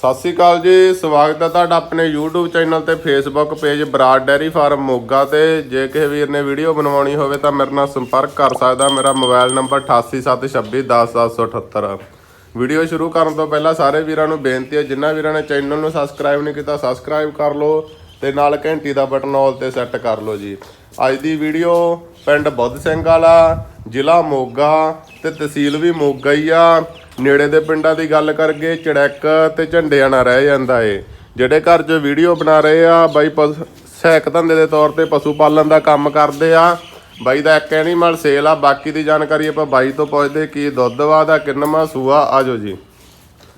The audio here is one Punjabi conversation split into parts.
ਸਤਿ ਸ਼੍ਰੀ ਅਕਾਲ ਜੀ, ਸਵਾਗਤ ਹੈ ਤੁਹਾਡਾ ਆਪਣੇ YouTube ਚੈਨਲ ਤੇ Facebook page Brar dairy farm Moga ਤੇ। ਜੇ ਕਿਸੇ ਵੀਰ ਨੇ ਵੀਡੀਓ ਬਣਵਾਉਣੀ ਹੋਵੇ ਤਾਂ ਮੇਰੇ ਨਾਲ ਸੰਪਰਕ ਕਰ ਸਕਦਾ, ਮੇਰਾ ਮੋਬਾਈਲ ਨੰਬਰ 8876210178 ਵੀਡੀਓ ਸ਼ੁਰੂ ਕਰਨ ਤੋਂ ਪਹਿਲਾਂ ਸਾਰੇ ਵੀਰਾਂ ਨੂੰ ਬੇਨਤੀ ਹੈ, ਜਿਨ੍ਹਾਂ ਵੀਰਾਂ ਨੇ ਚੈਨਲ ਨੂੰ ਸਬਸਕ੍ਰਾਈਬ ਨਹੀਂ ਕੀਤਾ ਸਬਸਕ੍ਰਾਈਬ ਕਰ ਲਓ ਤੇ ਨਾਲ ਘੰਟੀ ਦਾ ਬਟਨ ਆਲ ਤੇ ਸੈੱਟ ਕਰ ਲਓ ਜੀ। ਅੱਜ ਦੀ ਵੀਡੀਓ ਪਿੰਡ ਬੁੱਧ ਸਿੰਘ ਵਾਲਾ, ਜ਼ਿਲ੍ਹਾ ਮੋਗਾ ਤੇ ਤਹਿਸੀਲ ਵੀ ਮੋਗਾ ਹੀ ਆ। ਨੇੜੇ ਦੇ ਪਿੰਡਾਂ ਦੀ ਗੱਲ ਕਰਗੇ ਚੜੈਕ ਤੇ ਝੰਡਿਆਂ ਨਾਲ ਰਹਿ ਜਾਂਦਾ ਏ। ਜਿਹੜੇ ਘਰ 'ਚ ਵੀਡੀਓ ਬਣਾ ਰਹੇ ਆ ਬਾਈ ਸਹਾਇਕ ਧੰਦੇ ਦੇ ਤੌਰ ਤੇ ਪਸ਼ੂ ਪਾਲਣ ਦਾ ਕੰਮ ਕਰਦੇ ਆ। ਬਾਈ ਦਾ ਇੱਕ ਐਨੀਮਲ ਸੇਲ ਆ ਬਾਕੀ ਦੀ ਜਾਣਕਾਰੀ ਆਪਾਂ ਬਾਈ ਤੋਂ ਪੁੱਛਦੇ ਕੀ ਦੁੱਧ ਵਾ ਦਾ ਕਿੰਨਵਾਂ ਸੂਆ ਆਜੋ ਜੀ।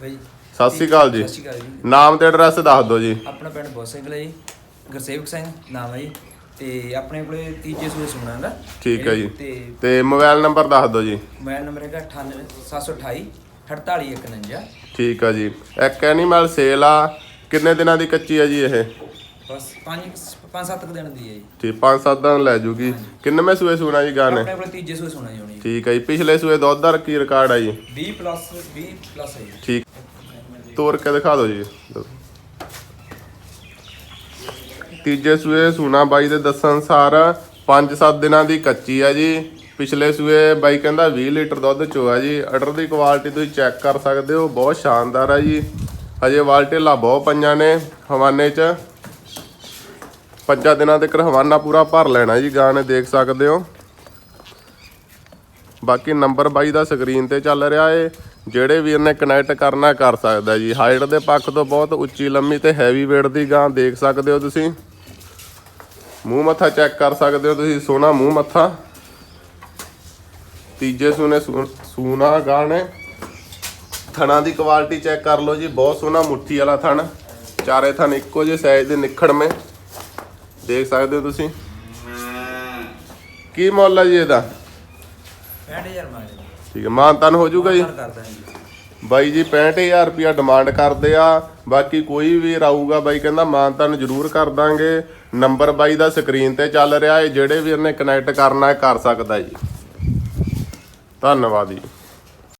ਬਈ ਸਤਿ ਸ਼੍ਰੀ ਅਕਾਲ ਜੀ। ਸਤਿ ਸ਼੍ਰੀ ਅਕਾਲ ਜੀ। ਨਾਮ ਤੇ ਐਡਰੈਸ ਦੱਸ ਦਿਓ ਜੀ। ਆਪਣਾ ਪਿੰਡ ਬੋਸਿੰਗਲਾ ਜੀ। ਗੁਰਸੇਵਕ ਸਿੰਘ ਨਾਮ ਹੈ ਜੀ। ਤੇ ਆਪਣੇ ਕੋਲੇ ਤੀਜੇ ਸੂਏ ਸੁਣਾ ਦਾ ਠੀਕ ਹੈ ਜੀ। ਤੇ ਮੋਬਾਈਲ ਨੰਬਰ ਦੱਸ ਦਿਓ ਜੀ। ਮੋਬਾਈਲ ਨੰਬਰ ਹੈਗਾ 98728 4819 ਠੀਕ ਆ ਜੀ। ਇੱਕ ਐਨੀਮਲ ਸੇਲ ਆ। ਕਿੰਨੇ ਦਿਨਾਂ ਦੀ ਕੱਚੀ ਆ ਜੀ ਇਹ? ਬਸ 5 5-7 ਦਿਨ ਦੀ ਹੈ ਜੀ। ਠੀਕ ਪੰਜ ਸੱਤ ਦਿਨ ਲੈ ਜੂਗੀ। ਕਿੰਨਵੇਂ ਸੂਏ ਸੂਣਾ ਜੀ ਗਾਣੇ? ਆਪਣੇ ਕੋਲੇ ਤੀਜੇ ਸੂਏ ਸੁਣਾ ਜੀ ਹੋਣੀ ਠੀਕ ਹੈ ਜੀ। ਪਿਛਲੇ ਸੂਏ ਦੁੱਧ ਦਾ ਕੀ ਰਿਕਾਰਡ ਆ ਜੀ? 20 ਪਲੱਸ 20 ਪਲੱਸ ਹੈ ਜੀ। ਠੀਕ। ਤੋੜ ਕੇ ਦਿਖਾ ਦਿਓ ਜੀ। ਤੀਜੇ ਸੂਏ ਸੂਣਾ ਬਾਈ ਦੇ ਦੱਸਣ ਅਨੁਸਾਰ 5-7 ਦਿਨਾਂ ਦੀ ਕੱਚੀ ਆ ਜੀ। ਪਿਛਲੇ ਸੂਏ ਬਾਈ ਕਹਿੰਦਾ 20 ਲੀਟਰ ਦੁੱਧ ਚੋਆ ਜੀ। ਅਡਰ ਦੀ ਕੁਆਲਿਟੀ ਤੁਸੀਂ ਚੈੱਕ ਕਰ ਸਕਦੇ ਹੋ, ਬਹੁਤ ਸ਼ਾਨਦਾਰ ਆ ਜੀ। ਹਜੇ ਵਾਲਟੇਲਾ ਬਹੁਤ ਪੰਜਾਂ ਨੇ ਹਵਾਨੇ 'ਚ। ਪੰਜਾਂ ਦਿਨਾਂ ਤੱਕ ਹਵਾਨਾ ਪੂਰਾ ਭਰ ਲੈਣਾ ਜੀ, ਗਾਂ ਨੇ ਦੇਖ ਸਕਦੇ ਹੋ। ਬਾਕੀ ਨੰਬਰ ਬਾਈ ਦਾ ਸਕਰੀਨ ਤੇ ਚੱਲ ਰਿਹਾ ਏ। ਜਿਹੜੇ ਵੀਰ ਨੇ ਕਨੈਕਟ ਕਰਨਾ ਕਰ ਸਕਦਾ ਜੀ। ਹਾਈਟ ਦੇ ਪੱਖ ਤੋਂ ਬਹੁਤ ਉੱਚੀ ਲੰਮੀ ਤੇ ਹੈਵੀ weight ਦੀ ਗਾਂ ਦੇਖ ਸਕਦੇ ਹੋ ਤੁਸੀਂ। ਮੂੰਹ ਮੱਥਾ ਚੈੱਕ ਕਰ ਸਕਦੇ ਹੋ ਤੁਸੀਂ, ਸੋਹਣਾ ਮੂੰਹ ਮੱਥਾ। ਤੀਜੇ ਸੂਨੇ ਸੂਨਾ ਗਾਂ ਨੇ ਥਣਾ ਦੀ ਕੁਆਲਿਟੀ ਚੈੱਕ ਕਰ ਲਓ ਜੀ ਬਹੁਤ ਸੋਹਣਾ ਮੁੱਠੀ ਵਾਲਾ ਥਣ। ਚਾਰੇ ਥਣ ਇੱਕੋ ਜਿਹੇ ਸਾਈਜ਼ ਦੇ ਨਿਖੜਵੇਂ ਦੇਖ ਸਕਦੇ ਹੋ ਤੁਸੀਂ? ਕੀ ਮੁੱਲ ਹੈ ਜੀ ਇਹਦਾ? 65000 ਮਾਰੇ ਠੀਕ ਹੈ ਮਾਨਤਨ ਹੋ ਜਾਊਗਾ ਜੀ? ਕਰਦਾ ਜੀ ਬਾਈ ਜੀ 65000 ਰੁਪਿਆ ਡਿਮਾਂਡ ਕਰਦੇ ਆ। ਬਾਕੀ ਕੋਈ ਵੀ ਆਊਗਾ ਬਾਈ ਕਹਿੰਦਾ ਮਾਨਤਨ ਜ਼ਰੂਰ ਕਰ ਦਾਂਗੇ। ਨੰਬਰ ਬਾਈ ਦਾ ਸਕਰੀਨ ਤੇ ਚੱਲ ਰਿਹਾ ਹੈ ਜਿਹੜੇ ਵੀਰ ਨੇ ਕਨੈਕਟ ਕਰਨਾ ਹੈ ਕਰ ਸਕਦਾ ਜੀ। ਧੰਨਵਾਦ ਜੀ।